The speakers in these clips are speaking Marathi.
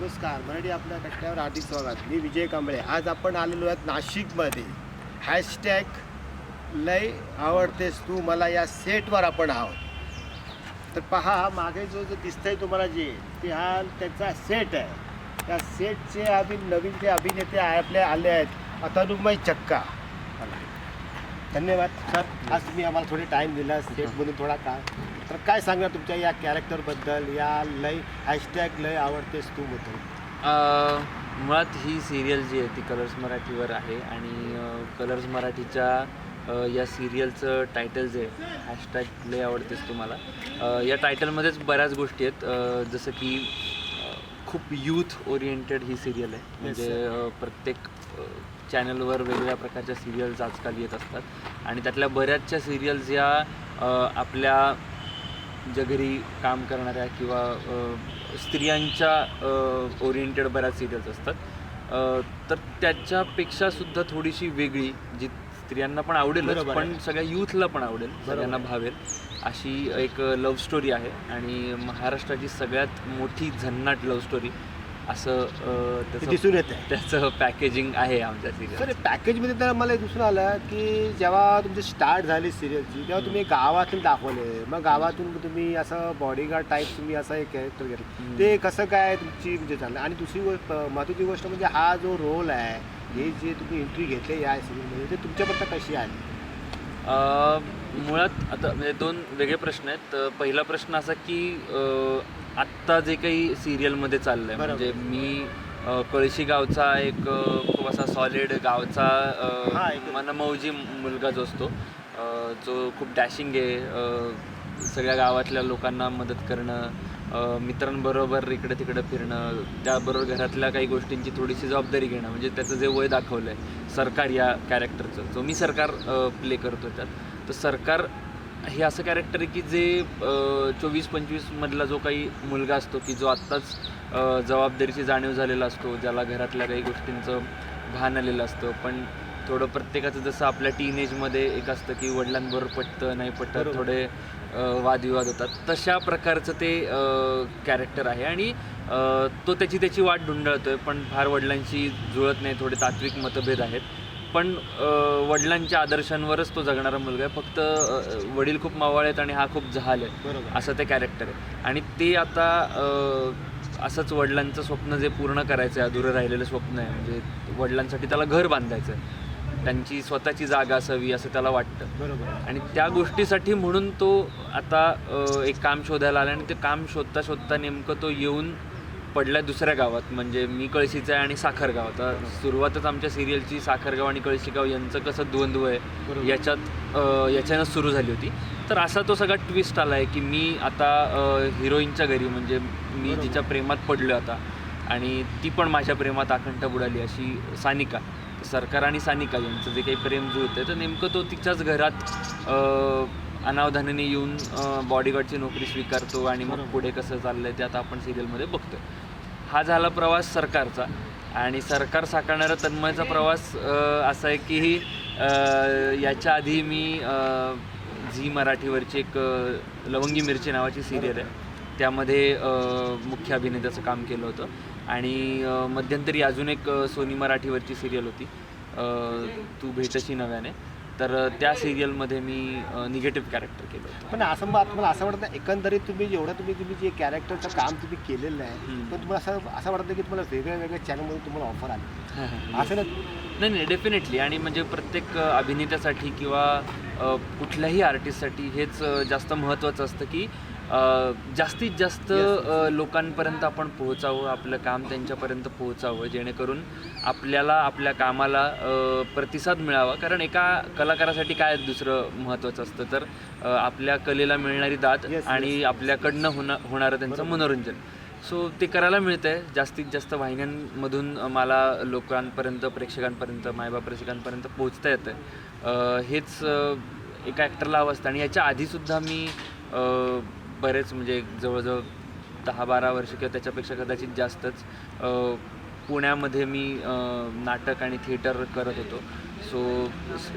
नमस्कार मराठी आपल्या कट्ट्यावर हार्दिक स्वागत. मी विजय कांबळे. आज आपण आलेलो आहेत नाशिकमध्ये. हॅशटॅग लय आवडतेस तू मला या सेटवर आपण आहोत. तर पहा मागे जो जो दिसतंय तुम्हाला जे ते हा त्याचा सेट आहे. त्या सेटचे आम्ही नवीन जे अभिनेते आहे आपले आले आहेत अतनुमय चक्का. धन्यवाद. सर आज तुम्ही आम्हाला थोडे टाईम दिला सेटमधून थोडा का तर काय सांगणार तुमच्या या कॅरेक्टरबद्दल या लय हॅशटॅग लय आवडतेस तू बद्दल. मुळात ही सिरियल जी आहे ती कलर्स मराठीवर आहे आणि कलर्स मराठीच्या या सिरियलचं टायटल जे आहे हॅशटॅग लय आवडतेस तुम्हाला. या टायटलमध्येच बऱ्याच गोष्टी आहेत. जसं की खूप यूथ ओरिएंटेड ही सिरियल आहे. म्हणजे प्रत्येक चॅनलवर वेगवेगळ्या प्रकारच्या सिरियल्स आजकाल येत असतात. आणि त्यातल्या बऱ्याचशा सिरियल्स या आपल्या ज्या घरी काम करणाऱ्या किंवा स्त्रियांच्या ओरिएंटेड बऱ्याच सिरियल्स असतात तर त्याच्यापेक्षा सुद्धा थोडीशी वेगळी जी स्त्रियांना पण आवडेल बरोबर आहे. पण सगळ्या यूथला पण आवडेल सगळ्यांना. भावेल अशी एक लव्ह स्टोरी आहे आणि महाराष्ट्राची सगळ्यात मोठी झन्नाट लव्ह स्टोरी असं त्याचं दिसून येते त्याचं पॅकेजिंग आहे आमच्या सर सिरियल पॅकेजमध्ये तर मला हे दिसून आलं की जेव्हा तुमची स्टार्ट झाली सिरियलची तेव्हा तुम्ही गावातून दाखवले. मग गावातून तुम्ही असं बॉडीगार्ड टाईप तुम्ही असं एक कॅरेक्टर घेतलं. हम्म. ते कसं काय तुमची म्हणजे चाललं आणि दुसरी गोष्ट महत्त्वाची गोष्ट म्हणजे हा जो रोल आहे हे जे तुम्ही एंट्री घेतले या सिरियलमध्ये ते तुमच्यापर्यंत कशी आली अ, मुळात आता म्हणजे दोन वेगळे प्रश्न आहेत. अ, पहिला प्रश्न असा की अ, आत्ता जे काही सिरियलमध्ये चाललंय बरोबर. म्हणजे मी अ, कळशी गावचा एक अ, खूप असा सॉलिड गावचा हा, अ, एक- मनमौजी मुलगा जो असतो अ, जो खूप डॅशिंग आहे अ, सगळ्या गावातल्या लोकांना मदत करणं अ, मित्रांबरोबर इकडे तिकडे फिरणं त्याबरोबर घरातल्या काही गोष्टींची थोडीशी जबाबदारी घेणं म्हणजे त्याचं जे वय दाखवलं आहे सरकार या कॅरेक्टरचं जो मी सरकार प्ले करतो त्यात तर सरकार हे असं कॅरेक्टर आहे की जे चोवीस पंचवीसमधला जो काही मुलगा असतो की जो आत्ताच जबाबदारीची जाणीव झालेला असतो ज्याला घरातल्या काही गोष्टींचं भान आलेलं असतं. पण थोडं प्रत्येकाचं जसं आपल्या टीनेजमध्ये एक असतं की वडिलांबरोबर पटतं नाही पटत. थोडे वादविवाद होतात. तशा प्रकारचं ते कॅरेक्टर आहे. आणि तो त्याची त्याची वाट ढुंढळतोय पण फार वडिलांशी जुळत नाही थोडे तात्विक मतभेद आहेत. पण वडिलांच्या आदर्शांवरच तो जगणारा मुलगा आहे. फक्त वडील खूप मावळ आहेत आणि हा खूप जहाल आहे. बरोबर. असं ते कॅरेक्टर आहे. आणि ते आता असंच वडिलांचं स्वप्न जे पूर्ण करायचं आहे अधुरं राहिलेलं स्वप्न आहे. म्हणजे वडिलांसाठी त्याला घर बांधायचं आहे त्यांची स्वतःची जागा असावी असं त्याला वाटतं. बरोबर. आणि त्या गोष्टीसाठी म्हणून तो आता एक काम शोधायला आला आणि ते काम शोधता शोधता नेमकं तो येऊन पडला दुसऱ्या गावात म्हणजे मी कळशीचा आहे आणि साखरगाव आता सुरुवातच आमच्या सिरियलची साखरगाव आणि कळशीगाव यांचं कसं द्वंद्व आहे. याच्यात अ, याच्यानंच सुरू झाली होती तर असा तो सगळा ट्विस्ट आला आहे की मी आता हिरोईनच्या घरी म्हणजे मी. जिच्या प्रेमात पडलो आता आणि ती पण माझ्या प्रेमात आखंड बुडाली अशी सानिका सरकार आणि सानिका यांचं जे काही प्रेम जुळतं तर नेमकं तो तिच्याच घरात अनावधानाने येऊन बॉडीगार्डची नोकरी स्वीकारतो आणि मग. पुढे कसं चाललंय ते आता आपण सिरियलमध्ये बघतोय. हा झाला प्रवास सरकारचा. आणि सरकार साकारणारा तन्मयचा प्रवास असा आहे की याच्या आधी मी झी मराठीवरची एक लवंगी मिरची नावाची सिरियल आहे. त्यामध्ये मुख्य अभिनेत्याचं काम केलं होतं. आणि मध्यंतरी अजून एक सोनी मराठीवरची सिरियल होती. तू भेटशी नव्याने. तर त्या सिरियलमध्ये मी निगेटिव्ह कॅरेक्टर केलं होतं. पण असं मग तुम्हाला असं वाटतं एकंदरीत तुम्ही जेवढं तुम्ही तुम्ही जे कॅरेक्टरचं काम तुम्ही केलेलं आहे. पण तुम्हाला असं असं वाटतं की तुम्हाला वेगळ्या वेगळ्या चॅनलमधून तुम्हाला ऑफर आली. असं ना नाही नाही डेफिनेटली आणि म्हणजे प्रत्येक अभिनेत्यासाठी किंवा कुठल्याही आर्टिस्टसाठी हेच जास्त महत्त्वाचं असतं की जास्तीत जास्त लोकांपर्यंत आपण पोहोचावं आपलं काम त्यांच्यापर्यंत पोहोचावं जेणेकरून आपल्याला आपल्या कामाला प्रतिसाद मिळावा. कारण एका कलाकारासाठी काय दुसरं महत्त्वाचं असतं? तर आपल्या कलेला मिळणारी दाद आणि. आपल्याकडनं होणं होणारं त्यांचं. मनोरंजन. सो ते करायला मिळतं आहे जास्तीत जास्त वाहिन्यांमधून मला लोकांपर्यंत प्रेक्षकांपर्यंत मायबाप रसिकांपर्यंत पोहोचता येतं आहे हेच एका ॲक्टरला हवं असतं. आणि याच्या आधीसुद्धा मी बरेच म्हणजे जवळजवळ दहा बारा वर्ष किंवा त्याच्यापेक्षा कदाचित जास्तच पुण्यामध्ये मी नाटक आणि थिएटर करत होतो. सो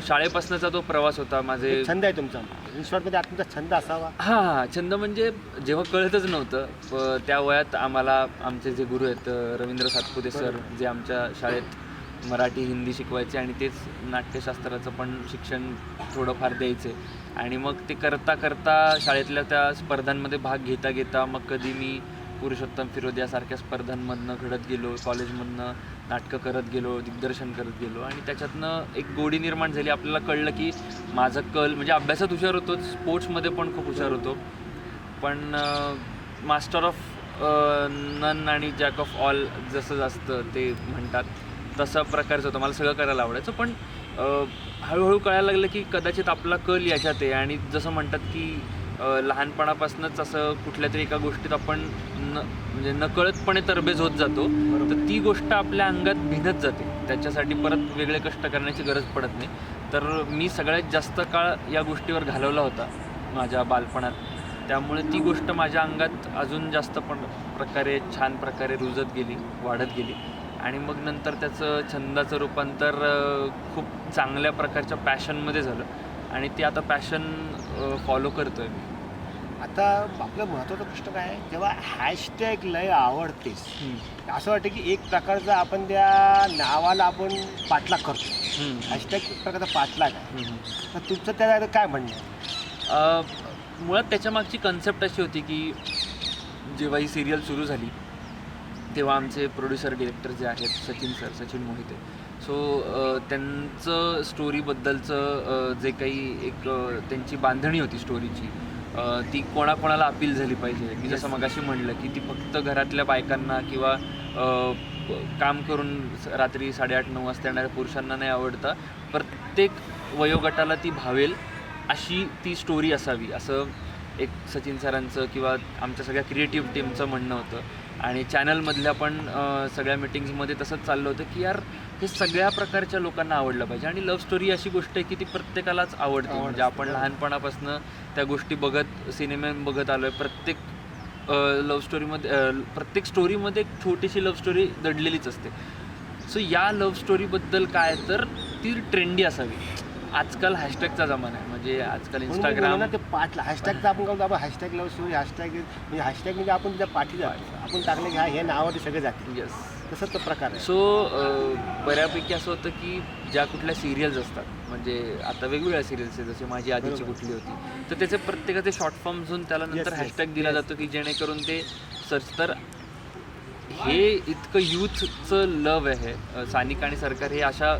शाळेपासूनचा तो प्रवास होता माझे छंद आहे तुमचा. आता तुमचा छंद असावा. हां हां छंद म्हणजे जेव्हा कळतच नव्हतं प- त्या वयात आम्हाला आमचे जे गुरु आहेत रवींद्र सातपुते सर. जे आमच्या शाळेत मराठी हिंदी शिकवायचे आणि तेच नाट्यशास्त्राचं पण शिक्षण थोडंफार द्यायचे. आणि मग ते करता करता शाळेतल्या त्या स्पर्धांमध्ये भाग घेता घेता मग कधी मी पुरुषोत्तम फिरोद यासारख्या स्पर्धांमधनं घडत गेलो कॉलेजमधनं नाटकं करत गेलो दिग्दर्शन करत गेलो आणि त्याच्यातनं एक गोडी निर्माण झाली. आपल्याला कळलं की माझं कल म्हणजे अभ्यासात हुशार होतो स्पोर्ट्समध्ये पण खूप हुशार होतो. पण मास्टर ऑफ नन आणि जॅक ऑफ ऑल जसं जास्त ते म्हणतात. तसा प्रकारचं होतं मला सगळं करायला आवडायचं. पण हळूहळू कळायला लागलं की कदाचित आपला कल याच्यात आहे आणि जसं म्हणतात की लहानपणापासूनच असं कुठल्या तरी एका गोष्टीत आपण न म्हणजे नकळतपणे तरबेज होत जातो. तर ती गोष्ट आपल्या अंगात भिनत जाते. त्याच्यासाठी परत वेगळे कष्ट करण्याची गरज पडत नाही. तर मी सगळ्यात जास्त काळ या गोष्टीवर घालवला होता माझ्या बालपणात. त्यामुळे ती गोष्ट माझ्या अंगात अजून जास्त पण प्रकारे छान प्रकारे रुजत गेली वाढत गेली. आणि मग नंतर त्याचं छंदाचं रूपांतर खूप चांगल्या प्रकारच्या पॅशनमध्ये झालं. आणि ते आता पॅशन फॉलो करतोय मी. आता आपला महत्त्वाचा प्रश्न काय आहे? जेव्हा हॅशटॅग लय आवडतेस असं वाटतं की एक प्रकारचा आपण त्या नावाला आपण पाठलाग करतो. हॅशटॅग एक प्रकारचा पाठलाग आहे. तर तुमचं त्याला काय म्हणणं आहे? मुळात त्याच्या मागची कन्सेप्ट अशी होती की जेव्हा ही सिरियल सुरू झाली तेव्हा आमचे प्रोड्युसर डिरेक्टर जे आहेत सचिन सर सचिन मोहिते सो त्यांचं स्टोरीबद्दलचं जे काही एक त्यांची बांधणी होती स्टोरीची ती कोणाकोणाला अपील झाली पाहिजे? की जसं मगाशी म्हणलं की ती फक्त घरातल्या बायकांना किंवा काम करून रात्री साडेआठ नऊ वाजता येणाऱ्या पुरुषांना नाही आवडता. प्रत्येक वयोगटाला ती भावेल अशी ती स्टोरी असावी. असं एक सचिन सरांचं किंवा आमच्या सगळ्या क्रिएटिव्ह टीमचं म्हणणं होतं. आणि चॅनलमधल्या पण सगळ्या मिटिंग्समध्ये तसंच चाललं होतं की यार हे सगळ्या प्रकारच्या लोकांना आवडलं पाहिजे. आणि लव्ह स्टोरी अशी गोष्ट आहे की ती प्रत्येकालाच आवडते. म्हणजे आपण बरोबर. लहानपणापासून त्या गोष्टी बघत सिनेमे बघत आलो आहे प्रत्येक लव्ह स्टोरीमध्ये प्रत्येक स्टोरीमध्ये एक छोटीशी लव्ह स्टोरी दडलेलीच असते. सो या लव्ह स्टोरीबद्दल काय तर ती ट्रेंडी असावी. आजकाल हॅशटॅगचा जमाना आहे. म्हणजे आजकाल इंस्टाग्राम ना ते पाठला हॅशटॅगचं आपण काय आपण हॅशटॅग लव स्टोरी हॅशटॅग म्हणजे हॅशटॅग म्हणजे आपण त्या पाठी जातो. आपण टाकलं की हा हे नावावर ते सगळे जातील. येस तसंच तो प्रकार आहे. सो बऱ्यापैकी असं होतं की ज्या कुठल्या सिरियल्स असतात म्हणजे आता वेगवेगळ्या सिरियल्स आहेत जसे माझी आधीची. कुठली होती. तर त्याचे प्रत्येकाचे शॉर्ट फॉर्म घेऊन त्याला नंतर हॅशटॅग दिला. जातो की जेणेकरून ते सर्च तर हे इतकं यूथचं लव आहे. सानिक आणि सरकार हे अशा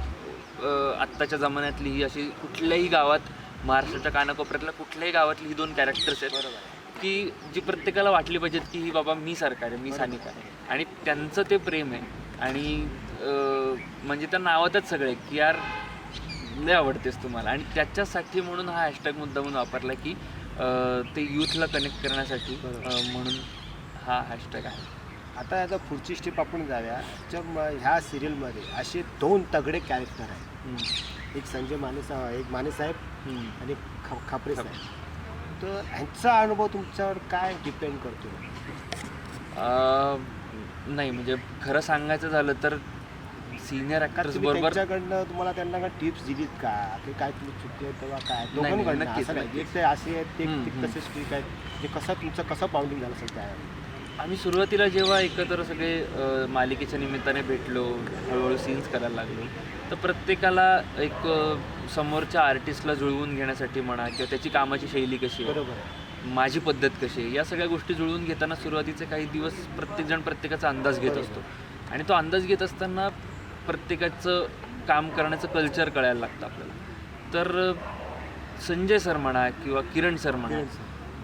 आत्ताच्या जमान्यातली ही अशी कुठल्याही गावात महाराष्ट्राच्या कानाकोपऱ्यातल्या कुठल्याही गावातली ही दोन कॅरेक्टर्स आहेत की जी प्रत्येकाला वाटली पाहिजेत की ही बाबा मी सरकार आहे मी सानिका आहे. आणि त्यांचं ते प्रेम आहे. आणि म्हणजे त्या नावातच सगळे की यार लय आवडतेस तुम्हाला. आणि त्याच्यासाठी म्हणून हा हॅशटॅग मुद्दामून वापरला की ते यूथला कनेक्ट करण्यासाठी म्हणून हा हॅशटॅग आहे. आता आता पुढची स्टेप आपण जाऊया. तर ह्या सिरियलमध्ये असे दोन तगडे कॅरेक्टर आहेत. एक संजय माने सा एक माने साहेब. आणि ख खापरे साहेब. तर ह्यांचा अनुभव तुमच्यावर काय डिपेंड करतो? अं, नाही म्हणजे खरं सांगायचं झालं तर सिनियर का तुम्ही बरोबर त्यांच्याकडनं तुम्हाला त्यांना काय टिप्स दिलीत का? की काय तुम्ही चुकले तेव्हा काय? नाही, दोघांकडनं नक्कीच, असं नाही. नक्कीच. एक ते असे आहेत ते हम्म, ते हम्म. तसेच ठीक आहे ते कसं तुमचं कसं बाउंडिंग झालं असेल त्या आम्ही सुरुवातीला जेव्हा एकत्र सगळे अ, मालिकेच्या निमित्ताने भेटलो हळूहळू सीन्स करायला लागलो तर प्रत्येकाला एक अ, समोरच्या आर्टिस्टला जुळवून घेण्यासाठी म्हणा किंवा त्याची कामाची शैली कशी आहे बरोबर. आहे माझी पद्धत कशी आहे या सगळ्या गोष्टी जुळवून घेताना सुरुवातीचे काही दिवस प्रत्येकजण प्रत्येकाचा अंदाज घेत असतो. आणि तो अंदाज घेत असताना प्रत्येकाचं काम करण्याचं कल्चर कळायला लागतं आपल्याला. तर अ, संजय सर म्हणा किंवा किरण सर म्हणा.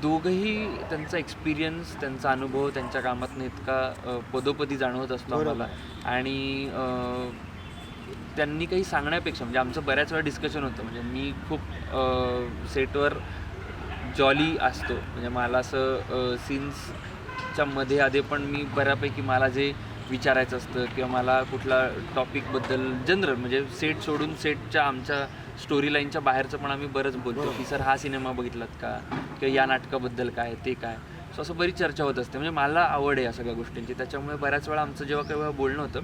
दोघंही त्यांचा एक्सपिरियन्स त्यांचा अनुभव त्यांच्या कामातनं इतका पदोपदी जाणवत असतो आम्हाला. आणि त्यांनी काही सांगण्यापेक्षा म्हणजे आमचं बऱ्याच वेळा डिस्कशन होतं. म्हणजे मी खूप सेटवर जॉली असतो. म्हणजे मला असं सीन्सच्या मध्ये आधी पण मी बऱ्यापैकी मला जे विचारायचं असतं किंवा मला कुठला टॉपिकबद्दल जनरल म्हणजे सेट सोडून सेटच्या आमच्या स्टोरी लाईनच्या बाहेरचं पण आम्ही बरंच बोलतो की सर हा सिनेमा बघितलात का? किंवा या नाटकाबद्दल काय ते काय? सो असं बरीच चर्चा होत असते. म्हणजे मला आवड आहे या सगळ्या गोष्टींची. त्याच्यामुळे बऱ्याच वेळा आमचं जेव्हा काही वेळा बोलणं होतं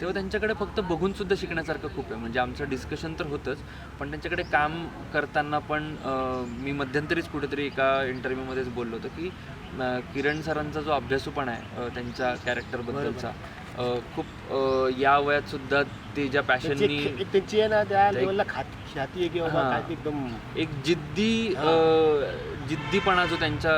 तेव्हा त्यांच्याकडे फक्त बघून सुद्धा शिकण्यासारखं खूप आहे. म्हणजे आमचं डिस्कशन तर होतंच पण त्यांच्याकडे काम करताना पण मी मध्यंतरीच कुठेतरी एका इंटरव्ह्यूमध्येच बोललो होतो की किरण सरांचा जो अभ्यासूपणा आहे त्यांच्या कॅरेक्टरबद्दलचा खूप या वयात सुद्धा ते ज्या पॅशननी त्यांची आहे ना त्या लेवलला खात ख्याती आहे किंवा. काय ते एकदम एक जिद्दी. अ, जिद्दीपणा जो त्यांच्या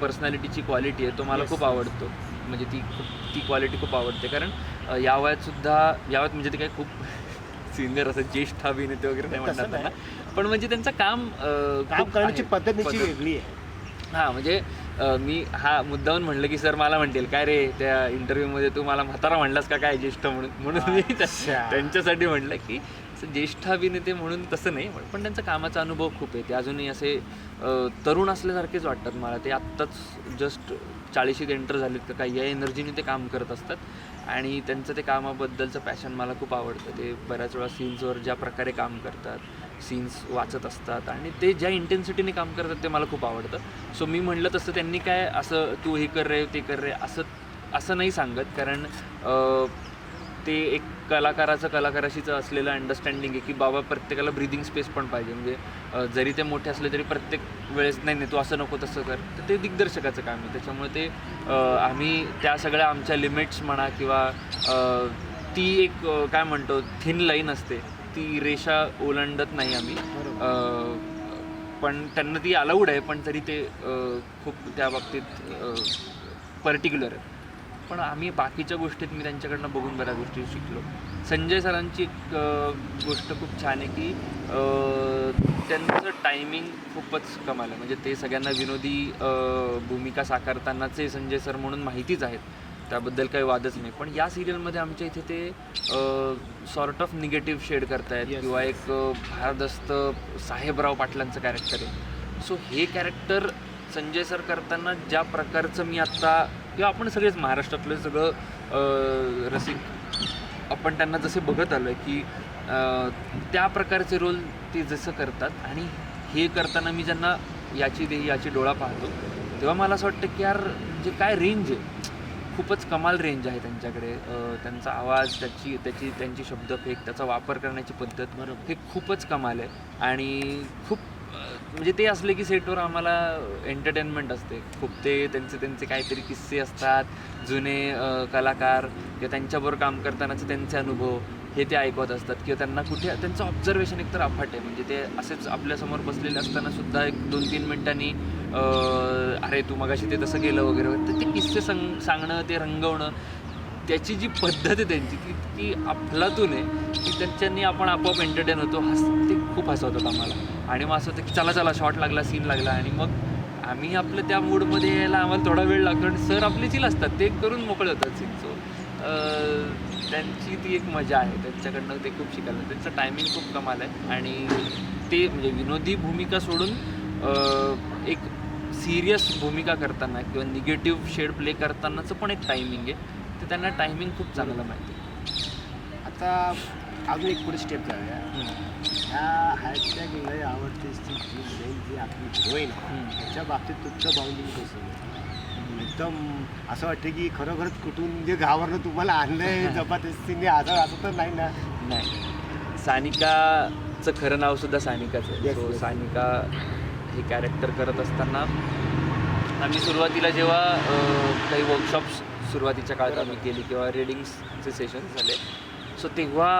पर्सनॅलिटीची क्वालिटी आहे तो मला Yes, खूप. आवडतो म्हणजे ती खूप ती क्वालिटी खूप आवडते कारण अ, या वयात सुद्धा या वयात म्हणजे ते काही खूप सिनियर असं ज्येष्ठ अभिनेते वगैरे नाही तसं म्हणतात नाही. त्यांना पण म्हणजे त्यांचं काम अ, काम खूप करण्याची आहे. पद्धत त्यांची. वेगळी आहे हां म्हणजे मी हा मुद्दाहून म्हणलं की सर मला म्हणतील काय रे त्या इंटरव्ह्यूमध्ये तू मला म्हातारा म्हणलास का? काय ज्येष्ठ म्हणून? म्हणून मी. त्यांच्यासाठी म्हटलं की ज्येष्ठ अभिनेते म्हणून तसं नाही पण त्यांचा कामाचा अनुभव खूप आहे. ते अजूनही असे तरुण असल्यासारखेच वाटतात मला. ते आत्ताच जस्ट चाळीशीत एंटर झालेत का काय या एनर्जीने ते काम करत असतात. आणि त्यांचं ते कामाबद्दलचं पॅशन मला खूप आवडतं. ते बऱ्याच वेळा सीन्सवर ज्या प्रकारे काम करतात सीन्स वाचत असतात आणि ते ज्या इंटेन्सिटीने काम करतात ते मला खूप आवडतं. सो मी म्हणलं तसं त्यांनी काय असं तू हे कर रे ते कर रे असं असं नाही सांगत. कारण ते एक कलाकाराचं कलाकाराशीचं असलेलं अंडरस्टँडिंग आहे की बाबा प्रत्येकाला ब्रिदिंग स्पेस पण पाहिजे. म्हणजे जरी ते मोठे असले तरी प्रत्येक वेळेस नाही नाही तू असं नको तसं कर. तर ते दिग्दर्शकाचं काम आहे. त्याच्यामुळे ते आम्ही त्या सगळ्या आमच्या लिमिट्स म्हणा किंवा ती एक काय म्हणतो थिन लाईन असते. ती रेषा ओलांडत नाही आम्ही. पण त्यांना ती अलाउड आहे पण तरी ते खूप त्या बाबतीत पर्टिक्युलर आहे पण आम्ही बाकीच्या गोष्टीत मी त्यांच्याकडनं बघून बऱ्याच गोष्टी शिकलो. संजय सरांची एक गोष्ट खूप छान आहे की त्यांचं टायमिंग खूपच कमाल आहे. म्हणजे ते सगळ्यांना विनोदी भूमिका साकारतानाचे संजय सर म्हणून माहितीच आहेत. त्याबद्दल काही वादच नाही. पण या सिरियलमध्ये आमच्या इथे ते सॉर्ट ऑफ निगेटिव्ह शेड करतायत. किंवा एक भारदस्त साहेबराव पाटलांचं कॅरेक्टर आहे. सो हे कॅरेक्टर संजय सर करताना ज्या प्रकारचं मी आत्ता किंवा आपण सगळेच महाराष्ट्रातले सगळं रसिक आपण त्यांना जसे बघत आलो की त्या प्रकारचे रोल ते जसं करतात आणि हे करताना मी ज्यांना याची देही याची डोळा पाहतो तेव्हा मला असं वाटतं की यार म्हणजे काय रेंज आहे? खूपच कमाल रेंज आहे त्यांच्याकडे. त्यांचा आवाज त्याची त्याची त्यांची शब्दफेक त्याचा वापर करण्याची पद्धत बरोबर. हे खूपच कमाल आहे. आणि खूप म्हणजे ते असले की सेटवर आम्हाला एंटरटेनमेंट असते. खूप ते त्यांचे त्यांचे काहीतरी किस्से असतात. जुने कलाकार किंवा त्यांच्याबरोबर काम करतानाचे त्यांचे अनुभव. हे ते ऐकवत असतात किंवा त्यांना कुठे त्यांचं ऑब्झर्वेशन एकतर अफाट आहे. म्हणजे ते असेच आपल्यासमोर बसलेले असताना सुद्धा एक दोन तीन मिनिटांनी अरे तू मगाशी ते तसं केलं वगैरे वगैरे. तर ते किस्से सांग सांगणं ते रंगवणं त्याची जी पद्धत आहे त्यांची ती ती अफलातून आहे की त्यांच्यानी आपण आपोआप एंटरटेन होतो. हस ते खूप हसवतात आम्हाला. आणि मग असं होतं की चला चला शॉट लागला सीन लागला. आणि मग आम्ही आपलं त्या मूडमध्ये यायला आम्हाला थोडा वेळ लागतो. आणि सर आपले चिल असतात. ते करून मोकळे होतात सीन सो त्यांची ती एक मजा आहे त्यांच्याकडनं ते खूप शिकायला त्यांचं टायमिंग खूप कमाल आहे आणि ते म्हणजे विनोदी भूमिका सोडून एक सिरियस भूमिका करताना किंवा निगेटिव्ह शेड प्ले करतानाचं पण एक टायमिंग आहे तर त्यांना टायमिंग खूप चांगलं माहिती आहे आता अजून एक पुढे स्टेप जाऊया. ह्या हॅशटॅग लय आवडते जी आपली होईल. त्याच्या बाबतीत तुमचं बाउंडिंग कसं? एकदम असं वाटतं की खरोखरच कुठून जे गावावरनं तुम्हाला आणलंय जबरदस्तीने असं असं तर नाही ना? नाही. सानिकाचं खरं नाव सुद्धा सानिकाच आहे. Yes, so yes. सानिका हे कॅरेक्टर करत असताना आम्ही सुरुवातीला जेव्हा अं, काही वर्कशॉप्स सुरुवातीच्या काळात आम्ही केली किंवा रिडिंग्सचे सेशन झाले. सो तेव्हा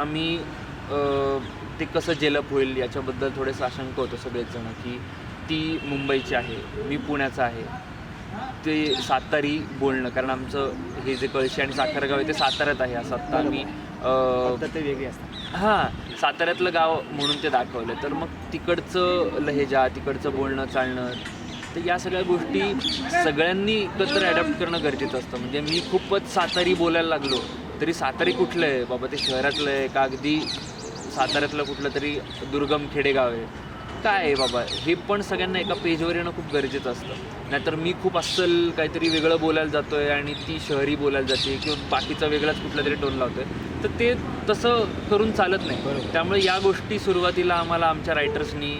आम्ही अं, ते कसं जेलप होईल याच्याबद्दल थोडे साशंक होतो सगळेच जण की ती मुंबईची आहे मी पुण्याचा आहे. ते सातारी बोलणं कारण आमचं हे जे कळशी आणि साखरगाव आहे ते साताऱ्यात आहे असं आत्ता आम्ही अं, पद्धत वेगळी असतात. हां साताऱ्यातलं गाव म्हणून ते दाखवलं. तर मग तिकडचं लहेजा तिकडचं बोलणं चालणं तर या सगळ्या गोष्टी सगळ्यांनी एकत्र ॲडॅप्ट करणं गरजेचं असतं. म्हणजे मी खूपच सातारी बोलायला लागलो तरी सातारी कुठलं आहे? बाबा ते शहरातलं आहे का? अगदी साताऱ्यातलं कुठलं तरी दुर्गम खेडेगाव आहे. काय आहे बाबा? हे पण सगळ्यांना एका पेजवर येणं खूप गरजेचं असतं. नाहीतर मी खूप अस्सल काहीतरी वेगळं बोलायला जातोय आणि ती शहरी बोलायला जाते किंवा बाकीचा वेगळाच कुठला तरी टोन लावतोय. तर ते तसं करून चालत नाही. त्यामुळे या गोष्टी सुरुवातीला आम्हाला आमच्या रायटर्सनी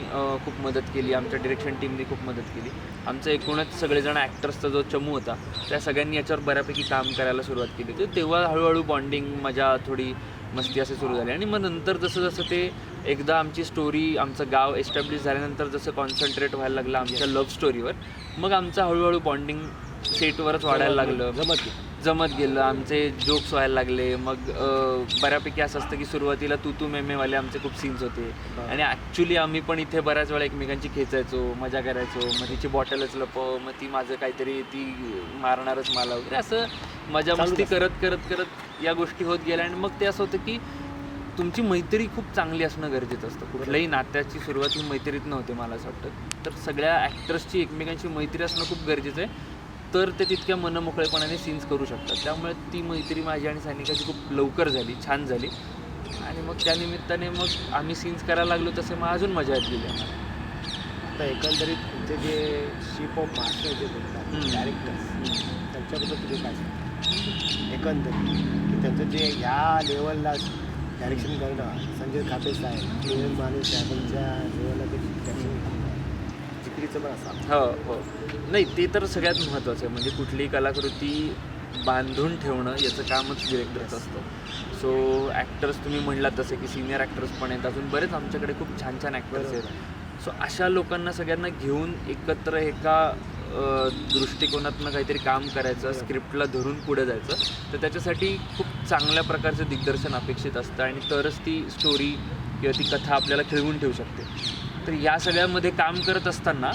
खूप मदत केली. आमच्या डिरेक्शन टीमनी खूप मदत केली. आमचं एकूणच सगळेजण ॲक्टर्सचा जो चमू होता त्या सगळ्यांनी याच्यावर बऱ्यापैकी काम करायला सुरुवात केली. तर तेव्हा हळूहळू बॉन्डिंग मजा थोडी मस्ती असे सुरू झाली. आणि मग नंतर जसं जसं ते एकदा आमची स्टोरी आमचं गाव एस्टॅब्लिश झाल्यानंतर जसं कॉन्सन्ट्रेट व्हायला लागलं आमच्या लव्ह स्टोरीवर मग आमचं हळूहळू बॉन्डिंग सेटवरच वाढायला लागलं. जमत जमत गेलं आमचे जोक्स व्हायला लागले. मग बऱ्यापैकी असं असतं की सुरुवातीला तू तू मेमेवाले आमचे खूप सीन्स होते. आणि ॲक्च्युली आम्ही पण इथे बऱ्याच वेळा एकमेकांची खेचायचो मजा करायचो. मग तिची बॉटलच लपव मग ती माझं काहीतरी ती मारणारच मला वगैरे. असं मजा मस्ती. करत करत करत या गोष्टी होत गेल्या. आणि मग ते असं होतं की तुमची मैत्री खूप चांगली असणं गरजेचं असतं. कुठल्याही नात्याची सुरुवात ही मैत्रीत नव्हते मला असं वाटतं. तर सगळ्या ॲक्टर्सची एकमेकांची मैत्री असणं खूप गरजेचं आहे. तर ते तितक्या मनमोकळेपणाने सीन्स करू शकतात. त्यामुळे ती मैत्री माझी आणि सैनिकाची खूप लवकर झाली छान झाली. आणि मग त्या निमित्ताने मग आम्ही सीन्स करायला लागलो तसे मग अजून मजा येत गेली आम्हाला. आता एकंदरीत तुमचे जे शिप ऑफ मास्टर जे बोलतात हम्म. कॅरेक्टर्स त्यांच्याबद्दल तुम्ही काय एकंदरीत की त्यांचं जे ह्या लेवलला डायरेक्शन करणं संजय खाते साहेब माने साहेबांच्या लेवलला ते पण असं हो हो. नाही ते तर सगळ्यात महत्त्वाचं आहे. म्हणजे कुठलीही कलाकृती बांधून ठेवणं याचं कामच डिरेक्टरचं असतं. सो ॲक्टर्स तुम्ही म्हणलात तसे की सिनियर ॲक्टर्स पण आहेत. अजून बरेच आमच्याकडे खूप छान छान ॲक्टर्स आहेत. सो अशा लोकांना सगळ्यांना घेऊन एकत्र एका दृष्टिकोनातनं काहीतरी काम करायचं स्क्रिप्टला धरून पुढे जायचं तर त्याच्यासाठी खूप चांगल्या प्रकारचं दिग्दर्शन अपेक्षित असतं. आणि तरच ती स्टोरी किंवा ती कथा आपल्याला खेळवून ठेवू शकते. तर या सगळ्यामध्ये काम करत असताना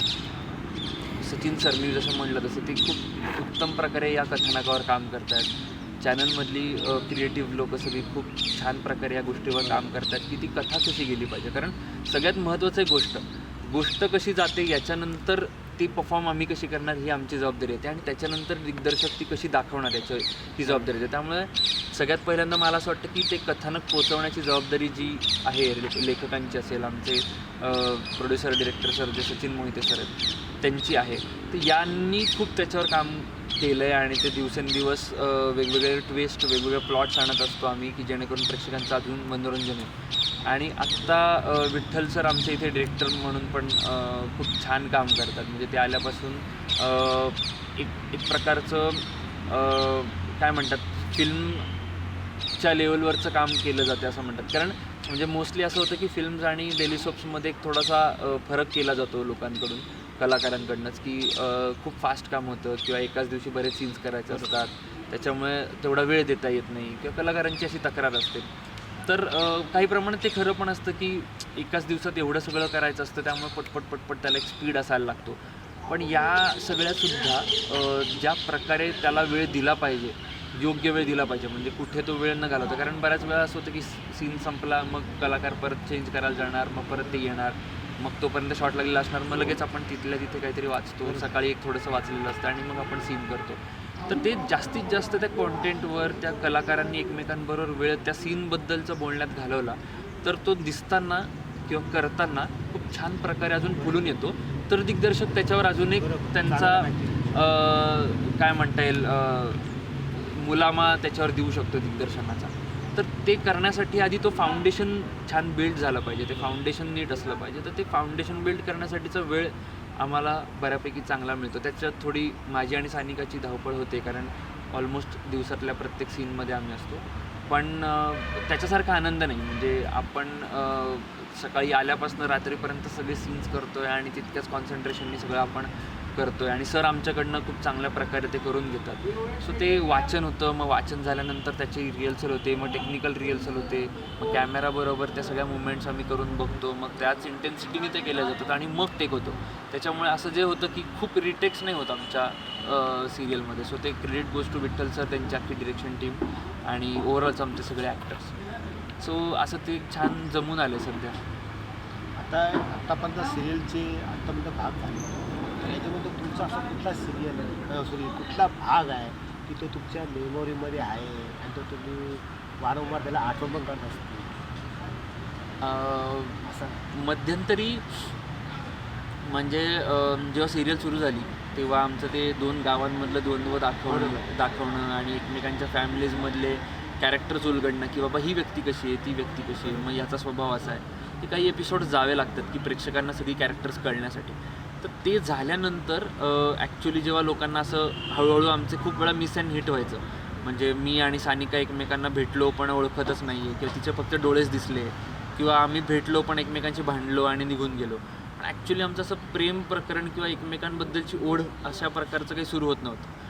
सचिन सर मी जसं म्हटलं तसं ते खूप उत्तम प्रकारे या कथानकावर काम करत आहेत चॅनलमधली क्रिएटिव्ह लोक सगळी खूप छान प्रकारे या गोष्टीवर काम करतात की ती कथा कशी गेली पाहिजे. कारण सगळ्यात महत्त्वाचं आहे गोष्ट गोष्ट कशी जाते याच्यानंतर ती परफॉर्म आम्ही कशी करणार ही आमची जबाबदारी येते आणि त्याच्यानंतर दिग्दर्शक ती कशी दाखवणार याच्या ही जबाबदारी येते त्यामुळे सगळ्यात पहिल्यांदा मला असं वाटतं की ते कथानक पोचवण्याची जबाबदारी जी आहे लेखकांची असेल आमचे प्रोड्युसर डिरेक्टर सर जे सचिन मोहिते सर आहेत त्यांची आहे. तर यांनी खूप त्याच्यावर काम केलं आहे आणि ते दिवसेंदिवस वेगवेगळे ट्विस्ट वेगवेगळे प्लॉट्स आणत असतो आम्ही की जेणेकरून प्रेक्षकांचं अजून मनोरंजन आहे आणि आत्ता विठ्ठल सर आमच्या इथे डिरेक्टर म्हणून पण खूप छान काम करतात. म्हणजे ते आल्यापासून एक एक प्रकारचं काय म्हणतात फिल्मच्या लेवलवरचं काम केलं जाते असं म्हणतात. कारण म्हणजे मोस्टली असं होतं की फिल्म्स आणि डेली सोप्समध्ये एक थोडासा फरक केला जातो लोकांकडून कलाकारांकडनंच की खूप फास्ट काम होतं किंवा एकाच दिवशी बरेच सीन्स करायचे असतात. त्याच्यामुळे तेवढा वेळ देता येत नाही किंवा कलाकारांची अशी तक्रार असते. तर काही प्रमाणात ते खरं पण असतं की एकाच दिवसात एवढं सगळं करायचं असतं त्यामुळे पटपट पटपट त्याला एक स्पीड असायला लागतो. पण या सगळ्यासुद्धा ज्या प्रकारे त्याला वेळ दिला पाहिजे योग्य वेळ दिला पाहिजे म्हणजे कुठे तो वेळ न घालवता. कारण बऱ्याच वेळा असं होतं की सीन संपला मग कलाकार परत चेंज करायला जाणार मग परत ते येणार मग तोपर्यंत शॉट लागलेला असणार मग लगेच आपण तिथल्या तिथे काहीतरी वाचतो. सकाळी एक थोडंसं वाचलेलं असतं आणि मग आपण सीन करतो. तर ते जास्तीत जास्त त्या कॉन्टेंटवर त्या कलाकारांनी एकमेकांबरोबर वेळ त्या सीनबद्दलचं बोलण्यात घालवला तर तो दिसताना किंवा करताना खूप छान प्रकारे अजून फुलून येतो. तर दिग्दर्शक त्याच्यावर अजून एक त्यांचा काय म्हणता येईल मुलामा त्याच्यावर देऊ शकतो दिग्दर्शनाचा. तर ते करण्यासाठी आधी तो फाउंडेशन छान बिल्ड झालं पाहिजे. ते फाउंडेशन नीट असलं पाहिजे. तर ते फाउंडेशन बिल्ड करण्यासाठीचा वेळ आम्हाला बऱ्यापैकी चांगला मिळतो. त्याच्यात थोडी माझी आणि सानिकाची धावपळ होते कारण ऑलमोस्ट दिवसातल्या प्रत्येक सीनमध्ये आम्ही असतो. पण त्याच्यासारखा आनंद नाही. म्हणजे आपण सकाळी आल्यापासून रात्रीपर्यंत सगळे सीन्स करतो आहे आणि तितक्याच कॉन्सन्ट्रेशननी सगळं आपण करतोय आणि सर आमच्याकडनं खूप चांगल्या प्रकारे ते करून घेतात. सो ते वाचन होतं मग वाचन झाल्यानंतर त्याची रिहर्सल होते मग टेक्निकल रिहर्सल होते मग कॅमेराबरोबर त्या सगळ्या मुवमेंट्स आम्ही करून बघतो मग त्याच इंटेन्सिटीने ते केल्या जातात आणि मग टेक होतो. त्याच्यामुळे असं जे होतं की खूप रिटेक्स नाही होत आमच्या सिरियलमध्ये सो ते credit goes to Vitthal sir त्यांची अख्खी डिरेक्शन टीम आणि ओव्हरऑलच आमचे सगळे ॲक्टर्स सो असं ते छान जमून आले सध्या. आता आत्तापर्यंत सिरियलचे आत्तापर्यंत भाग झाले. तर याच्यामध्ये तुमचा असा कुठला सिरियल सॉरी कुठला भाग आहे की तो तुमच्या मेमोरीमध्ये आहे आणि तो तुम्ही वारंवार त्याला आठवण पण करत असते? असं मध्यंतरी म्हणजे जेव्हा सिरियल सुरू झाली तेव्हा आमचं ते दोन गावांमधलं द्वंद्व दाखवणं दाखवणं आणि एकमेकांच्या फॅमिलीजमधले कॅरेक्टर्स उलगडणं की बाबा ही व्यक्ती कशी आहे ती व्यक्ती कशी आहे मग याचा स्वभाव असा आहे. ते काही एपिसोड जावे लागतात की प्रेक्षकांना सगळी कॅरेक्टर्स कळण्यासाठी. तर ते झाल्यानंतर ॲक्च्युली जेव्हा लोकांना असं हळूहळू आमचे खूप वेळा मिस अँड हिट व्हायचं. म्हणजे मी आणि सानिका एकमेकांना भेटलो पण ओळखतच नाही आहे किंवा तिचे फक्त डोळेच दिसले. किंवा आम्ही भेटलो पण एकमेकांशी भांडलो आणि निघून गेलो. पण ॲक्च्युली आमचं असं प्रेम प्रकरण किंवा एकमेकांबद्दलची ओढ अशा प्रकारचं काही सुरू होत नव्हतं.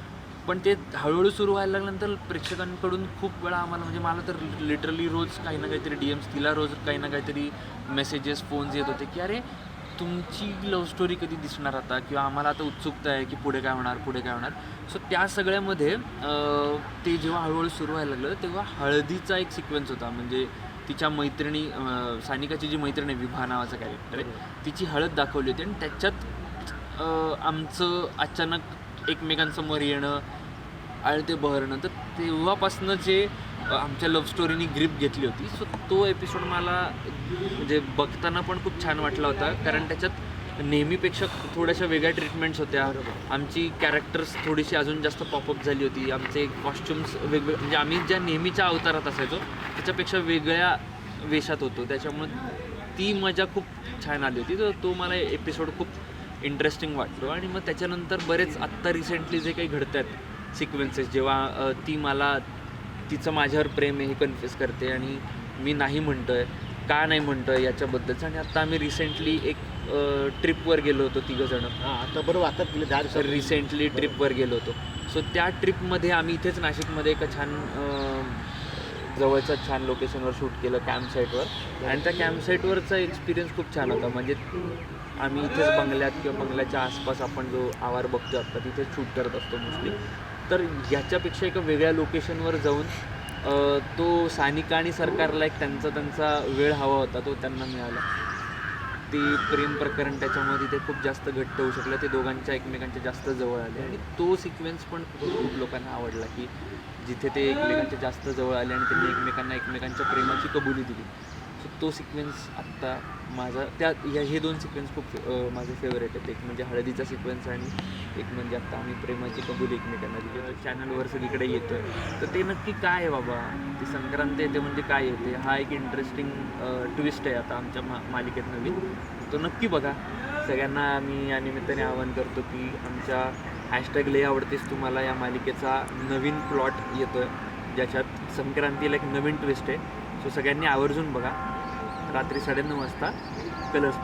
पण ते हळूहळू सुरू व्हायला लागल्यानंतर प्रेक्षकांकडून खूप वेळा आम्हाला म्हणजे मला तर लिटरली रोज काही ना काहीतरी डी एम्स तिला रोज काही ना काहीतरी मेसेजेस फोन्स येत होते की अरे तुमची लव्ह स्टोरी कधी दिसणार आता? किंवा आम्हाला आता उत्सुकता आहे की पुढे काय होणार पुढे काय होणार? सो त्या सगळ्यामध्ये ते जेव्हा हळूहळू सुरू व्हायला लागलं तेव्हा हळदीचा एक सिक्वेन्स होता. म्हणजे तिच्या मैत्रिणी सानिकाची जी मैत्रीण आहे विभा नावाचा कॅरेक्टर आहे तिची हळद दाखवली होती. आणि त्याच्यात आमचं अचानक एकमेकांसमोर येणं आणि ते बहरणं तर तेव्हापासनं जे आमच्या लव्ह स्टोरीनी ग्रीप घेतली होती. सो तो एपिसोड मला म्हणजे बघताना पण खूप छान वाटला होता. कारण त्याच्यात नेहमीपेक्षा थोड्याशा वेगळ्या ट्रीटमेंट्स होत्या. आमची कॅरेक्टर्स थोडीशी अजून जास्त पॉपअप झाली होती. आमचे कॉस्ट्युम्स वेगवेगळे म्हणजे आम्ही ज्या नेहमीच्या अवतारात असायचो त्याच्यापेक्षा वेगळ्या वेशात होतो. त्याच्यामुळे ती मजा खूप छान आली होती. तर तो मला एपिसोड खूप इंटरेस्टिंग वाटतो आणि मग त्याच्यानंतर बरेच आत्ता रिसेंटली जे काही घडत आहेत सिक्वेन्सेस जेव्हा ती मला तिचं माझ्यावर प्रेम आहे हे कन्फ्युज करते आणि मी नाही म्हणतोय का नाही म्हणतोय याच्याबद्दलचं आणि आत्ता आम्ही रिसेंटली एक ट्रिपवर गेलो होतो तिघंजणं. हां आता बरोबर आता गेले दहा दिवसात. रिसेंटली ट्रिपवर गेलो होतो. सो त्या ट्रिपमध्ये आम्ही इथेच नाशिकमध्ये एका छान जवळच्या छान लोकेशनवर शूट केलं कॅम्प साईटवर आणि त्या कॅम्प साईटवरचा एक्सपिरियन्स खूप छान होता. म्हणजे आम्ही इथेच बंगल्यात किंवा बंगल्याच्या आसपास आपण जो आवार बघतो आता तिथेच शूट करत असतो मोस्टली तर ह्याच्यापेक्षा एका वेगळ्या लोकेशनवर जाऊन तो सानिका आणि सरकारला एक त्यांचा त्यांचा वेळ हवा होता तो त्यांना मिळाला. ते प्रेम प्रकरण त्याच्यामध्ये ते खूप जास्त घट्ट होऊ शकलं. ते दोघांच्या एकमेकांच्या जास्त जवळ आले. आणि तो सिक्वेन्स पण खूप लोकांना आवडला की जिथे ते एकमेकांच्या जास्त जवळ आले आणि त्यांनी एकमेकांना एकमेकांच्या प्रेमाची कबुली दिली. तो सिक्वेन्स आत्ता माझा त्या या हे दोन सिक्वेन्स खूप माझे फेवरेट आहेत. एक म्हणजे हळदीचा सिक्वेन्स आणि एक म्हणजे आत्ता आम्ही प्रेमाची कबूल एकमेकांना दिली. चॅनलवर सगळीकडे येतोय. तर ते नक्की काय आहे बाबा? ती संक्रांत येते म्हणजे काय येते? हा एक इंटरेस्टिंग ट्विस्ट आहे आता आमच्या मा मालिकेत नवीन. तो नक्की बघा. सगळ्यांना मी या निमित्ताने आवाहन करतो की आमच्या हॅशटॅग लय आवडतेस तुम्हाला. या मालिकेचा नवीन प्लॉट येतो आहे ज्याच्यात संक्रांतीला एक नवीन ट्विस्ट आहे. सो सगळ्यांनी आवर्जून बघा. रात्री साडेनऊ वाजता कलर्स